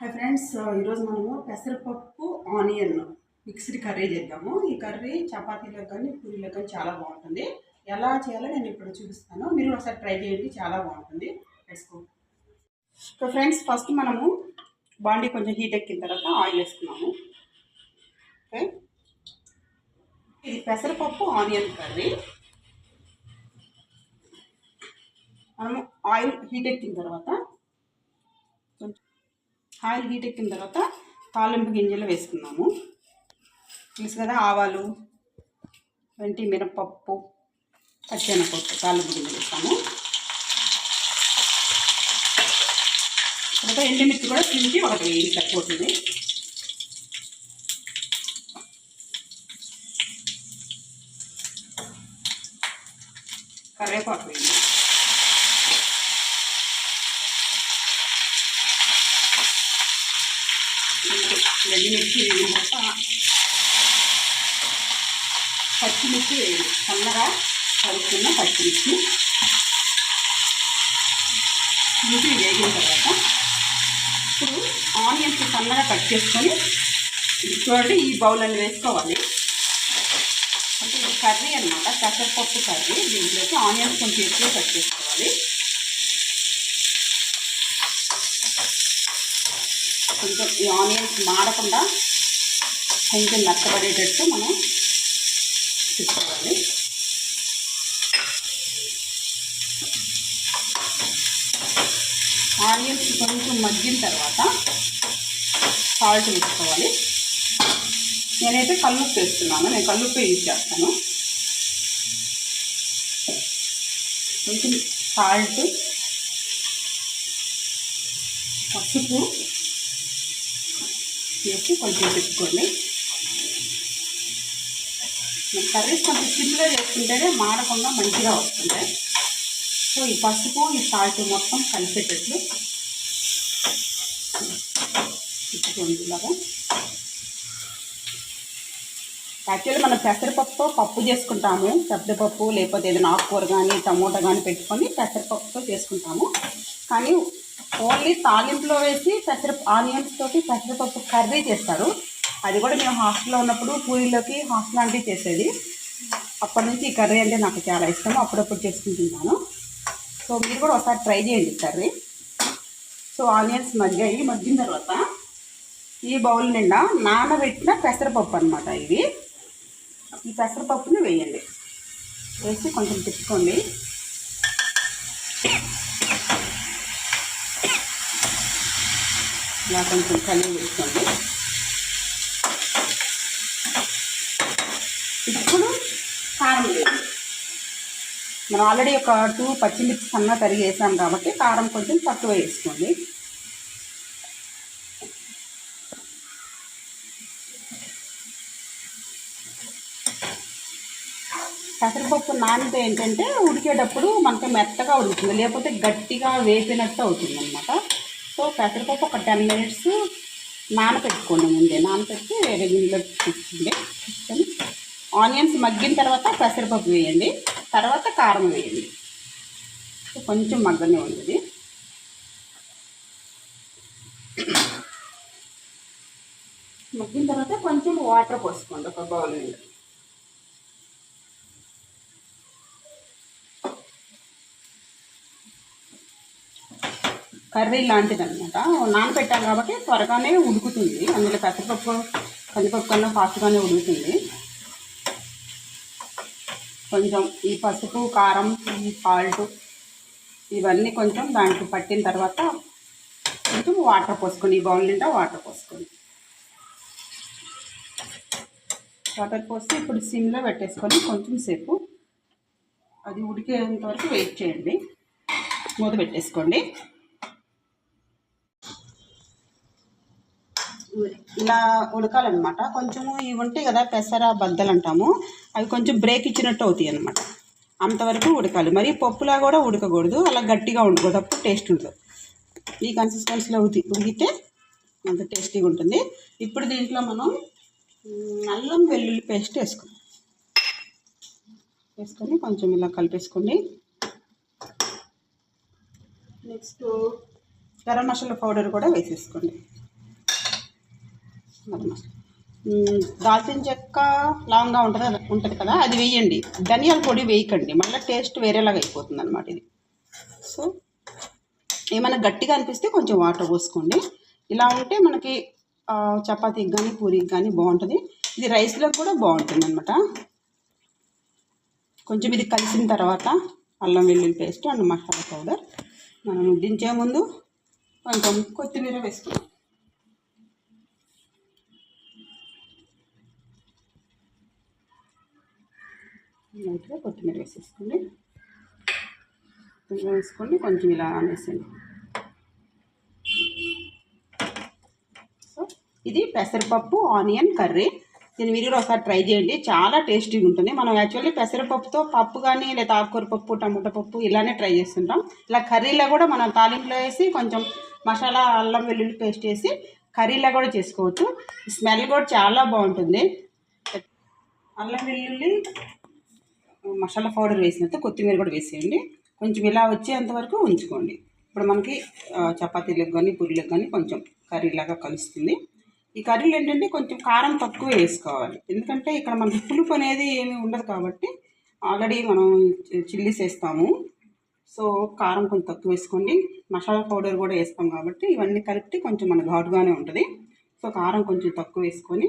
Hi friends ఈరోజు మనము పెసరపప్పు ఆనియన్ మిక్స్డ్ కర్రీ చేద్దాము. ఈ కర్రీ చపాతీలో కానీ పూరీలో కానీ చాలా బాగుంటుంది. ఎలా చేయాలో నేను ఇప్పుడు చూపిస్తాను. మీరు ఒకసారి ట్రై చేయండి చాలా బాగుంటుంది. వేసుకో సో ఫ్రెండ్స్ ఫస్ట్ మనము బాండీ కొంచెం హీట్ ఎక్కిన తర్వాత ఆయిల్ వేసుకున్నాము. ఓకే ఇది పెసరపప్పు ఆనియన్ కర్రీ. మనము ఆయిల్ హీట్ ఎక్కిన తర్వాత కొంచెం ఆయిల్ హీట్ ఎక్కిన తర్వాత తాలింపు గింజలు వేసుకున్నాము. తెలుసు కదా ఆవాలు వెంటి మినపప్పు పచ్చెనపప్పు తాలింపు గింజలు వేస్తాము తర్వాత ఎండుమిర్చి కూడా చించి ఒకటి వేయించి సరిపోతుంది. కరివేపాకు వేయండి. ఎండుమిర్చి వేగిన తర్వాత పచ్చిమిర్చి వేయండి సన్నగా కలుపుకున్న పచ్చిమిర్చి. మిర్చి వేగిన తర్వాత ఇప్పుడు ఆనియన్స్ సన్నగా కట్ చేసుకొని చూడండి ఈ బౌల్ అని వేసుకోవాలి. అంటే ఇది కర్రీ అనమాట పెసరపప్పు కర్రీ. దీంట్లోకి ఆనియన్స్ కొంచెం ఎక్కువ కట్ చేసుకోవాలి కొంచెం ఈ ఆనియన్స్ మాడకుండా కొంచెం మెత్తబడేటట్టు మనం తీసుకోవాలి. ఆనియన్స్ కొంచెం మగ్గిన తర్వాత సాల్ట్ వేసుకోవాలి. నేనైతే కల్లుప్పు వేస్తున్నాను. నేను కల్లుప్పు యూజ్ చేస్తాను. కొంచెం సాల్ట్ పసుపు చేసి కొంచెం పెట్టుకోండి కర్రీస్ కొంచెం సిమ్లో చేసుకుంటేనే మాడకుండా మంచిగా వస్తుంది సో ఈ పసుపు ఈ సాల్ట్ మొత్తం కలిసేటట్లు. పెట్టుకోండి ఇలాగా. యాక్చువల్లీ మనం పెసరపప్పుతో పప్పు చేసుకుంటాము. పెసరపప్పు లేకపోతే ఏదైనా ఆకుకూర కానీ టమోటా కానీ పెట్టుకొని పెసరపప్పుతో చేసుకుంటాము. కానీ ఓన్లీ తాలింపులో వేసి పెసర ఆనియన్స్ తోటి పెసరపప్పు కర్రీ చేస్తారు. అది కూడా మేము హాస్టల్లో ఉన్నప్పుడు పూరీలోకి హాస్టల్ లాంటివి చేసేది. అప్పటి నుంచి ఈ కర్రీ అంటే నాకు చాలా ఇష్టం అప్పుడప్పుడు చేసుకుంటున్నాను సో మీరు కూడా ఒకసారి ట్రై చేయండి కర్రీ. సో ఆనియన్స్ మగ్గాయి మగ్గిన తర్వాత ఈ బౌల్ నిండా నానబెట్టిన పెసరపప్పు అనమాట ఇది. ఈ పెసరపప్పుని వేయండి. వేసి కొంచెం తిప్పుకోండి ఇలా కొంచెం కలిగి వేసుకోండి. ఇప్పుడు కారం వేయండి. మనం ఆల్రెడీ ఒక టూ పచ్చిమిర్చి సన్న తరిగి వేసాం కాబట్టి కారం కొంచెం తక్కువ వేసుకోండి. పెసరపప్పు నానితే ఏంటంటే ఉడికేటప్పుడు మనకి మెత్తగా ఉడుకుతుంది. లేకపోతే గట్టిగా వేపినట్టు అవుతుంది అనమాట సో పెసరపప్పు ఒక టెన్ మినిట్స్ నానపెట్టుకోండి ముందే. నానపెట్టి వేరే గిన్నెలో తీసుకుంది తీసుకొని ఆనియన్స్ మగ్గిన తర్వాత పెసరపప్పు వేయండి. తర్వాత కారం వేయండి. సో కొంచెం మగ్గనే ఉంది మగ్గిన తర్వాత కొంచెం వాటర్ పోసుకోండి ఒక బౌల్ నిండా కర్రీ లాంటిది అనమాట నానపెట్టాం కాబట్టి త్వరగానే ఉడుకుతుంది. అందులో పెసరపప్పు కందిపప్పు కన్నా ఫాస్ట్గానే ఉడుకుతుంది. కొంచెం ఈ పసుపు కారం ఈ సాల్ట్ ఇవన్నీ కొంచెం దాంట్లో పట్టిన తర్వాత కొంచెం వాటర్ పోసుకొని ఈ బౌల్ నిండా వాటర్ పోసుకొని. వాటర్ పోసి ఇప్పుడు సిమ్లో పెట్టేసుకొని కొంచెం సేపు అది ఉడికేంత వరకు వెయిట్ చేయండి. మూత పెట్టేసుకోండి. ఇలా ఉడకాలన్నమాట. కొంచెము ఇవి ఉంటాయి కదా పెసర బద్దలు అంటాము. అవి కొంచెం బ్రేక్ ఇచ్చినట్టు అవుతాయి అనమాట అంతవరకు ఉడకాలి. మరి పప్పులా కూడా ఉడకకూడదు. అలా గట్టిగా ఉండకూడదు. అప్పుడు టేస్ట్ ఉండదు ఈ కన్సిస్టెన్సీలో ఉతి ఉడికితే అంత టేస్టీగా ఉంటుంది. ఇప్పుడు దీంట్లో మనం అల్లం వెల్లుల్లి పేస్ట్ వేసుకుందాం. వేసుకొని కొంచెం ఇలా కలిపేసుకోండి. నెక్స్ట్ గరం మసాలా పౌడర్ కూడా వేసేసుకోండి. దాల్చిన చెక్క లాంగ్గా ఉంటుంది ఉంటుంది కదా అది వేయండి. ధనియాల పొడి వేయకండి. మళ్ళీ టేస్ట్ వేరేలాగా అయిపోతుంది అనమాట ఇది. సో ఏమైనా గట్టిగా అనిపిస్తే కొంచెం వాటర్ పోసుకోండి. ఇలా ఉంటే మనకి చపాతీకి కానీ పూరికి కానీ బాగుంటుంది. ఇది రైస్లో కూడా బాగుంటుంది అనమాట కొంచెం ఇది కలిసిన తర్వాత అల్లం వెల్లుల్లి పేస్ట్ అండ్ మసాలా పౌడర్. మనం ముద్దించే ముందు కొంచెం కొత్తిమీర వేసుకుందాం. లైట్గా కొత్తిమీర వేసేసుకోండి కొత్తిమీర వేసుకోండి కొంచెం ఇలా అనేసండి సో ఇది పెసరపప్పు ఆనియన్ కర్రీ. దీన్ని మీరు కూడా ఒకసారి ట్రై చేయండి. చాలా టేస్టీగా ఉంటుంది. మనం యాక్చువల్లీ పెసరపప్పుతో పప్పు కానీ లేదా ఆకుకూర పప్పు టమాటా పప్పు ఇలానే ట్రై చేస్తుంటాం. ఇలా కర్రీలో కూడా మనం తాలింపులో వేసి కొంచెం మసాలా అల్లం వెల్లుల్లి పేస్ట్ వేసి కర్రీలో కూడా చేసుకోవచ్చు. స్మెల్ కూడా చాలా బాగుంటుంది. అల్లం వెల్లుల్లి మసాలా పౌడర్ వేసినంత కొత్తిమీర కూడా వేసేయండి. కొంచెం ఇలా వచ్చేంత వరకు ఉంచుకోండి. ఇప్పుడు మనకి చపాతీలకు కానీ పూరీలకు కానీ కొంచెం కర్రీలాగా కలుస్తుంది. ఈ కర్రీలు ఏంటంటే కొంచెం కారం తక్కువ వేసుకోవాలి. ఎందుకంటే ఇక్కడ మనకి పులుపు అనేది ఏమి ఉండదు కాబట్టి ఆల్రెడీ మనం చిల్లీస్ వేస్తాము. సో కారం కొంచెం తక్కువ వేసుకోండి. మసాలా పౌడర్ కూడా వేస్తాం కాబట్టి ఇవన్నీ కలిపి కొంచెం మన ఘాటుగానే ఉంటుంది. సో కారం కొంచెం తక్కువ వేసుకొని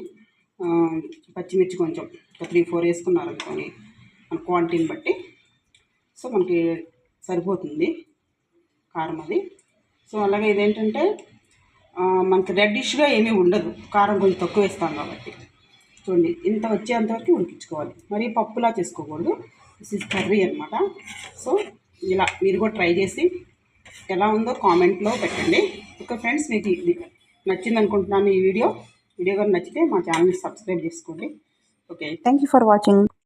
పచ్చిమిర్చి కొంచెం ఒక త్రీ ఫోర్ వేసుకున్నారనుకోని మన క్వాంటిటీని బట్టి. సో మనకి సరిపోతుంది కారం అది. సో అలాగే ఇదేంటంటే మనకి రెడ్డిష్గా ఏమీ ఉండదు. కారం కొంచెం తక్కువ వేస్తాం కాబట్టి. చూడండి ఇంత వచ్చేంతవరకు ఉడికించుకోవాలి. మరి పప్పులా చేసుకోకూడదు. దిస్ ఇస్ కర్రీ అనమాట సో ఇలా మీరు కూడా ట్రై చేసి ఎలా ఉందో కామెంట్లో పెట్టండి. ఓకే ఫ్రెండ్స్ మీకు ఇది నచ్చింది అనుకుంటున్నాను ఈ వీడియో. వీడియో కానీ నచ్చితే మా ఛానల్ని సబ్స్క్రైబ్ చేసుకోండి. ఓకే. Thank for watching.